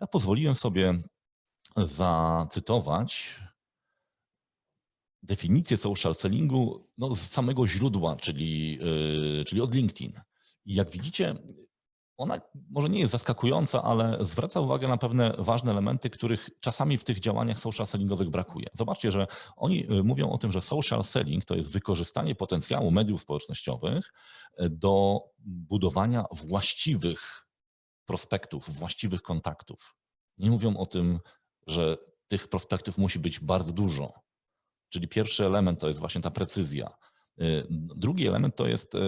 Ja pozwoliłem sobie zacytować definicję social sellingu no, z samego źródła, czyli, yy, czyli od LinkedIn. I jak widzicie, ona może nie jest zaskakująca, ale zwraca uwagę na pewne ważne elementy, których czasami w tych działaniach social sellingowych brakuje. Zobaczcie, że oni y, mówią o tym, że social selling to jest wykorzystanie potencjału mediów społecznościowych do budowania właściwych prospektów, właściwych kontaktów. Nie mówią o tym, że tych prospektów musi być bardzo dużo. Czyli pierwszy element to jest właśnie ta precyzja Y, drugi element to jest y,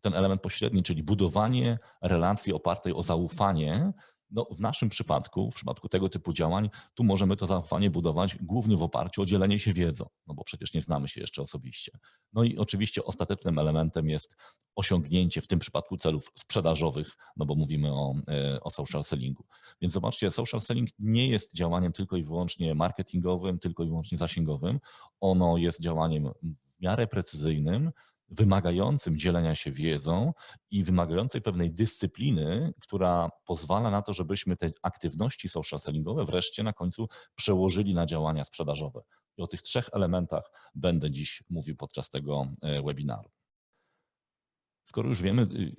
ten element pośredni, czyli budowanie relacji opartej o zaufanie. No, w naszym przypadku, w przypadku tego typu działań, tu możemy to zaufanie budować głównie w oparciu o dzielenie się wiedzą, no bo przecież nie znamy się jeszcze osobiście. No i oczywiście ostatecznym elementem jest osiągnięcie w tym przypadku celów sprzedażowych, no bo mówimy o, y, o social sellingu. Więc zobaczcie, social selling nie jest działaniem tylko i wyłącznie marketingowym, tylko i wyłącznie zasięgowym. Ono jest działaniem w miarę precyzyjnym, wymagającym dzielenia się wiedzą i wymagającej pewnej dyscypliny, która pozwala na to, żebyśmy te aktywności social sellingowe wreszcie na końcu przełożyli na działania sprzedażowe. I o tych trzech elementach będę dziś mówił podczas tego e, webinaru. Skoro już wiemy, y,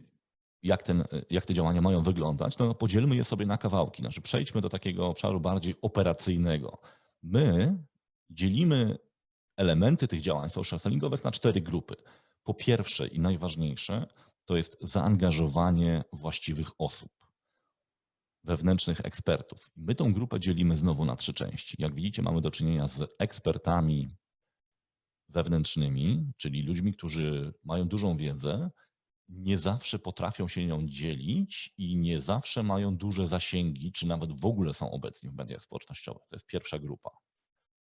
jak, ten, jak te działania mają wyglądać, to podzielmy je sobie na kawałki. Znaczy przejdźmy do takiego obszaru bardziej operacyjnego. My dzielimy elementy tych działań social sellingowych na cztery grupy. Po pierwsze i najważniejsze to jest zaangażowanie właściwych osób, wewnętrznych ekspertów. My tą grupę dzielimy znowu na trzy części. Jak widzicie, mamy do czynienia z ekspertami wewnętrznymi, czyli ludźmi, którzy mają dużą wiedzę, nie zawsze potrafią się nią dzielić i nie zawsze mają duże zasięgi, czy nawet w ogóle są obecni w mediach społecznościowych. To jest pierwsza grupa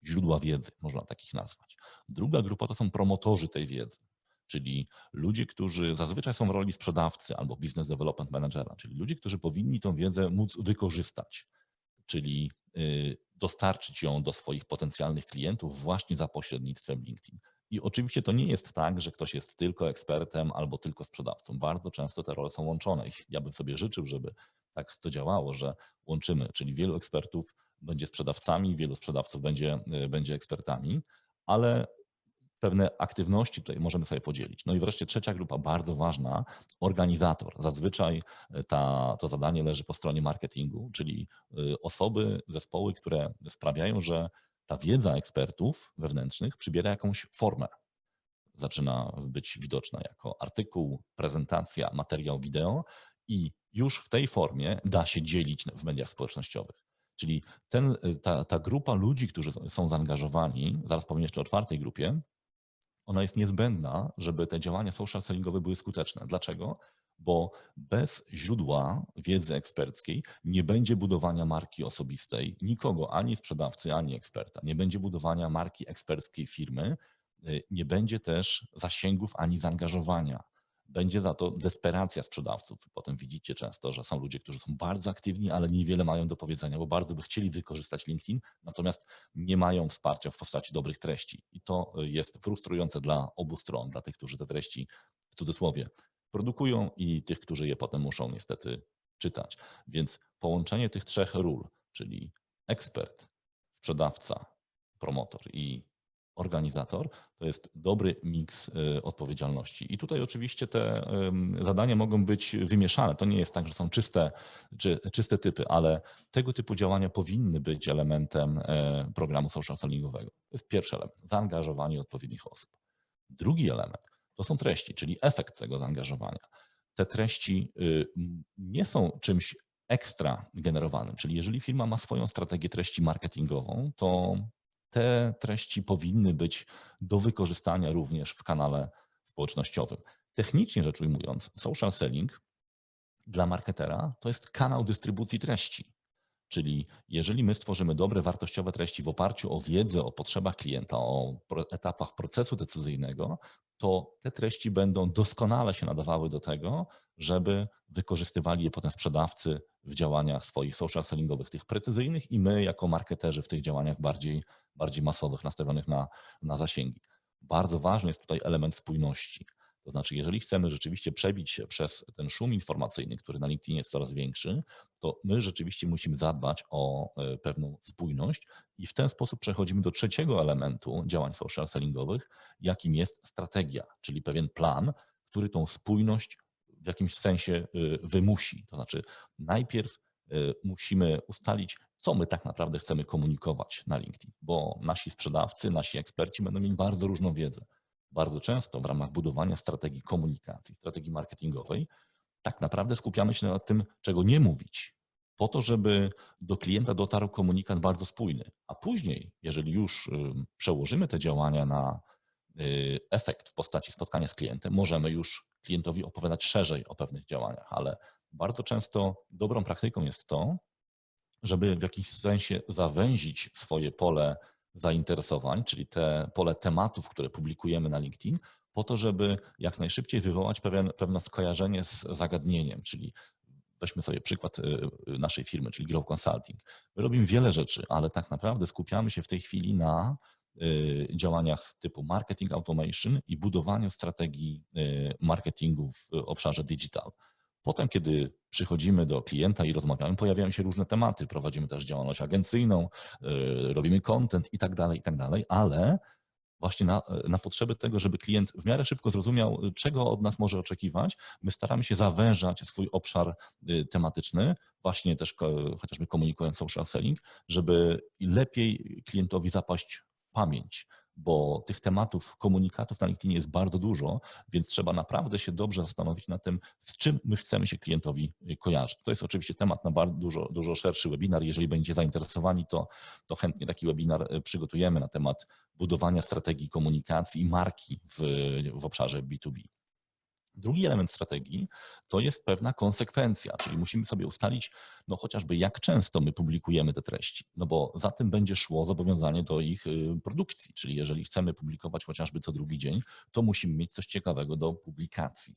źródła wiedzy, można takich nazwać. Druga grupa to są promotorzy tej wiedzy, czyli ludzie, którzy zazwyczaj są w roli sprzedawcy albo business development managera, czyli ludzie, którzy powinni tą wiedzę móc wykorzystać, czyli y, dostarczyć ją do swoich potencjalnych klientów właśnie za pośrednictwem LinkedIn. I oczywiście to nie jest tak, że ktoś jest tylko ekspertem albo tylko sprzedawcą. Bardzo często te role są łączone ja bym sobie życzył, żeby tak to działało, że łączymy, czyli wielu ekspertów będzie sprzedawcami, wielu sprzedawców będzie, e, będzie ekspertami, ale pewne aktywności tutaj możemy sobie podzielić. No i wreszcie trzecia grupa, bardzo ważna, organizator. Zazwyczaj e, ta, to zadanie leży po stronie marketingu, czyli e, osoby, zespoły, które sprawiają, że ta wiedza ekspertów wewnętrznych przybiera jakąś formę. Zaczyna być widoczna jako artykuł, prezentacja, materiał wideo i już w tej formie da się dzielić w mediach społecznościowych. Czyli ten, y, ta, ta grupa ludzi, którzy są zaangażowani, zaraz powiem jeszcze o czwartej grupie, ona jest niezbędna, żeby te działania social sellingowe były skuteczne. Dlaczego? Bo bez źródła wiedzy eksperckiej nie będzie budowania marki osobistej nikogo, ani sprzedawcy, ani eksperta. Nie będzie budowania marki eksperckiej firmy, y, nie będzie też zasięgów ani zaangażowania będzie za to desperacja sprzedawców. Potem widzicie często, że są ludzie, którzy są bardzo aktywni, ale niewiele mają do powiedzenia, bo bardzo by chcieli wykorzystać LinkedIn, natomiast nie mają wsparcia w postaci dobrych treści. I to jest frustrujące dla obu stron, dla tych, którzy te treści w cudzysłowie produkują i tych, którzy je potem muszą niestety czytać. Więc połączenie tych trzech ról, czyli ekspert, sprzedawca, promotor i organizator, to jest dobry miks y, odpowiedzialności. I tutaj oczywiście te zadania mogą być wymieszane. To nie jest tak, że są czyste, czy, czyste typy, ale tego typu działania powinny być elementem e, programu social sellingowego. To jest pierwszy element, zaangażowanie odpowiednich osób. Drugi element to są treści, czyli efekt tego zaangażowania. Te treści y, nie są czymś ekstra generowanym, czyli jeżeli firma ma swoją strategię treści marketingową, to te treści powinny być do wykorzystania również w kanale społecznościowym. Technicznie rzecz ujmując, social selling dla marketera to jest kanał dystrybucji treści. Czyli jeżeli my stworzymy dobre, wartościowe treści w oparciu o wiedzę o potrzebach klienta, o etapach procesu decyzyjnego, to te treści będą doskonale się nadawały do tego, żeby wykorzystywali je potem sprzedawcy w działaniach swoich social sellingowych, tych precyzyjnych i my jako marketerzy w tych działaniach bardziej bardziej masowych, nastawionych na, na zasięgi. Bardzo ważny jest tutaj element spójności. To znaczy, jeżeli chcemy rzeczywiście przebić się przez ten szum informacyjny, który na LinkedInie jest coraz większy, to my rzeczywiście musimy zadbać o e, pewną spójność i w ten sposób przechodzimy do trzeciego elementu działań social sellingowych, jakim jest strategia, czyli pewien plan, który tą spójność w jakimś sensie y, wymusi. To znaczy, najpierw y, musimy ustalić, co my tak naprawdę chcemy komunikować na LinkedIn, bo nasi sprzedawcy, nasi eksperci będą mieli bardzo różną wiedzę. Bardzo często w ramach budowania strategii komunikacji, strategii marketingowej, tak naprawdę skupiamy się na tym, czego nie mówić, po to, żeby do klienta dotarł komunikat bardzo spójny. A później, jeżeli już y, przełożymy te działania na efekt w postaci spotkania z klientem, możemy już klientowi opowiadać szerzej o pewnych działaniach, ale bardzo często dobrą praktyką jest to, żeby w jakiś sensie zawęzić swoje pole zainteresowań, czyli te pole tematów, które publikujemy na LinkedIn, po to, żeby jak najszybciej wywołać pewien, pewne skojarzenie z zagadnieniem, czyli weźmy sobie przykład y, y, naszej firmy, czyli Grow Consulting. My robimy wiele rzeczy, ale tak naprawdę skupiamy się w tej chwili na y, działaniach typu marketing automation i budowaniu strategii marketingu w obszarze digital. Potem, kiedy przychodzimy do klienta i rozmawiamy, pojawiają się różne tematy. Prowadzimy też działalność agencyjną, y, robimy content i tak dalej, i tak dalej, ale właśnie na, na potrzeby tego, żeby klient w miarę szybko zrozumiał, czego od nas może oczekiwać, my staramy się zawężać swój obszar tematyczny, właśnie też chociażby komunikując social selling, żeby lepiej klientowi zapaść pamięć bo tych tematów, komunikatów na LinkedInie jest bardzo dużo, więc trzeba naprawdę się dobrze zastanowić nad tym, z czym my chcemy się klientowi y, kojarzyć. To jest oczywiście temat na bardzo dużo, dużo szerszy webinar. Jeżeli będziecie zainteresowani, to, to chętnie taki webinar y, przygotujemy na temat budowania strategii komunikacji i marki w, w obszarze B2B. Drugi element strategii to jest pewna konsekwencja, czyli musimy sobie ustalić, no chociażby jak często my publikujemy te treści, no bo za tym będzie szło zobowiązanie do ich y, produkcji, czyli jeżeli chcemy publikować chociażby co drugi dzień, to musimy mieć coś ciekawego do publikacji.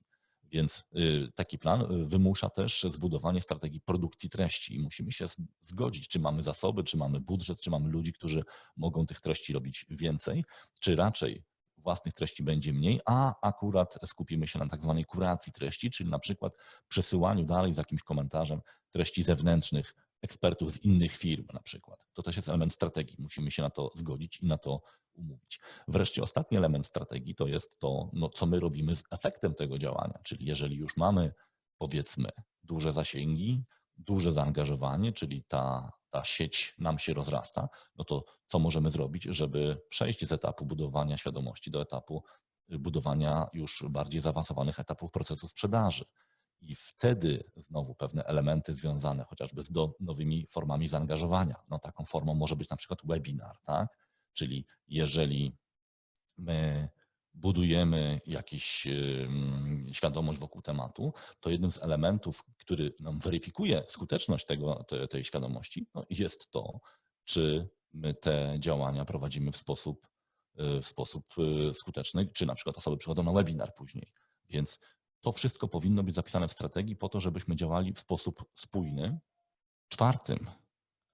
Więc y, taki plan y, wymusza też zbudowanie strategii produkcji treści i musimy się zgodzić, czy mamy zasoby, czy mamy budżet, czy mamy ludzi, którzy mogą tych treści robić więcej, czy raczej własnych treści będzie mniej, a akurat skupimy się na tak zwanej kuracji treści, czyli na przykład przesyłaniu dalej z jakimś komentarzem treści zewnętrznych ekspertów z innych firm na przykład. To też jest element strategii. Musimy się na to zgodzić i na to umówić. Wreszcie ostatni element strategii to jest to, no, co my robimy z efektem tego działania, czyli jeżeli już mamy powiedzmy duże zasięgi, duże zaangażowanie, czyli ta ta sieć nam się rozrasta, no to co możemy zrobić, żeby przejść z etapu budowania świadomości do etapu y, budowania już bardziej zaawansowanych etapów procesu sprzedaży. I wtedy znowu pewne elementy związane chociażby z do, nowymi formami zaangażowania. No taką formą może być na przykład webinar, tak? Czyli jeżeli my budujemy jakąś świadomość wokół tematu, to jednym z elementów, który nam weryfikuje skuteczność tego, tej świadomości, no jest to, czy my te działania prowadzimy w sposób, y, w sposób y, skuteczny, czy na przykład osoby przychodzą na webinar później. Więc to wszystko powinno być zapisane w strategii po to, żebyśmy działali w sposób spójny. Czwartym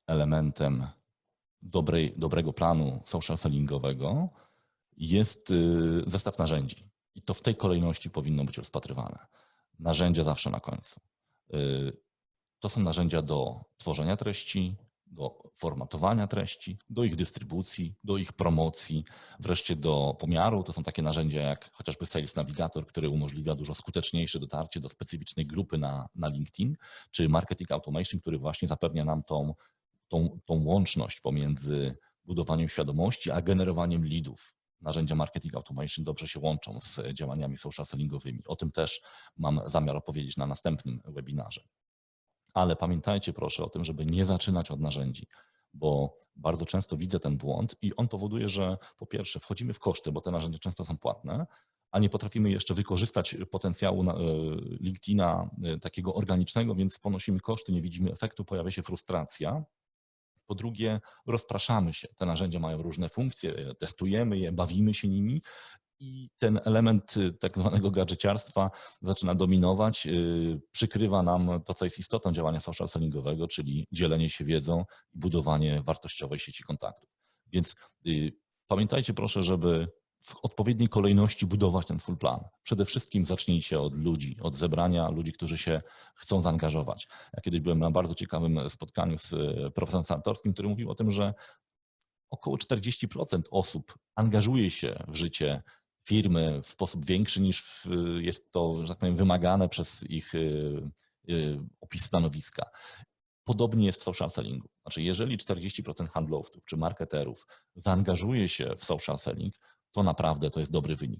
elementem dobrej, dobrego planu social sellingowego jest y, zestaw narzędzi. I to w tej kolejności powinno być rozpatrywane. Narzędzia zawsze na końcu. Y, to są narzędzia do tworzenia treści, do formatowania treści, do ich dystrybucji, do ich promocji, wreszcie do pomiaru. To są takie narzędzia jak chociażby Sales Navigator, który umożliwia dużo skuteczniejsze dotarcie do specyficznej grupy na, na LinkedIn, czy Marketing Automation, który właśnie zapewnia nam tą, tą, tą łączność pomiędzy budowaniem świadomości, a generowaniem leadów narzędzia marketing automation dobrze się łączą z działaniami social sellingowymi. O tym też mam zamiar opowiedzieć na następnym webinarze. Ale pamiętajcie proszę o tym, żeby nie zaczynać od narzędzi, bo bardzo często widzę ten błąd i on powoduje, że po pierwsze wchodzimy w koszty, bo te narzędzia często są płatne, a nie potrafimy jeszcze wykorzystać potencjału e, LinkedIna e, takiego organicznego, więc ponosimy koszty, nie widzimy efektu, pojawia się frustracja po drugie, rozpraszamy się. Te narzędzia mają różne funkcje, testujemy je, bawimy się nimi i ten element y, tak zwanego gadżeciarstwa zaczyna dominować, y, przykrywa nam to, co jest istotą działania social sellingowego, czyli dzielenie się wiedzą i budowanie wartościowej sieci kontaktów. Więc y, pamiętajcie proszę, żeby w odpowiedniej kolejności budować ten full plan. Przede wszystkim zacznijcie od ludzi, od zebrania ludzi, którzy się chcą zaangażować. Ja kiedyś byłem na bardzo ciekawym spotkaniu z e, profesorem Santorskim, który mówił o tym, że około 40% osób angażuje się w życie firmy w sposób większy niż w, jest to, że tak powiem, wymagane przez ich opis stanowiska. Podobnie jest w social sellingu. Znaczy, jeżeli 40% handlowców czy marketerów zaangażuje się w social selling, to naprawdę to jest dobry wynik.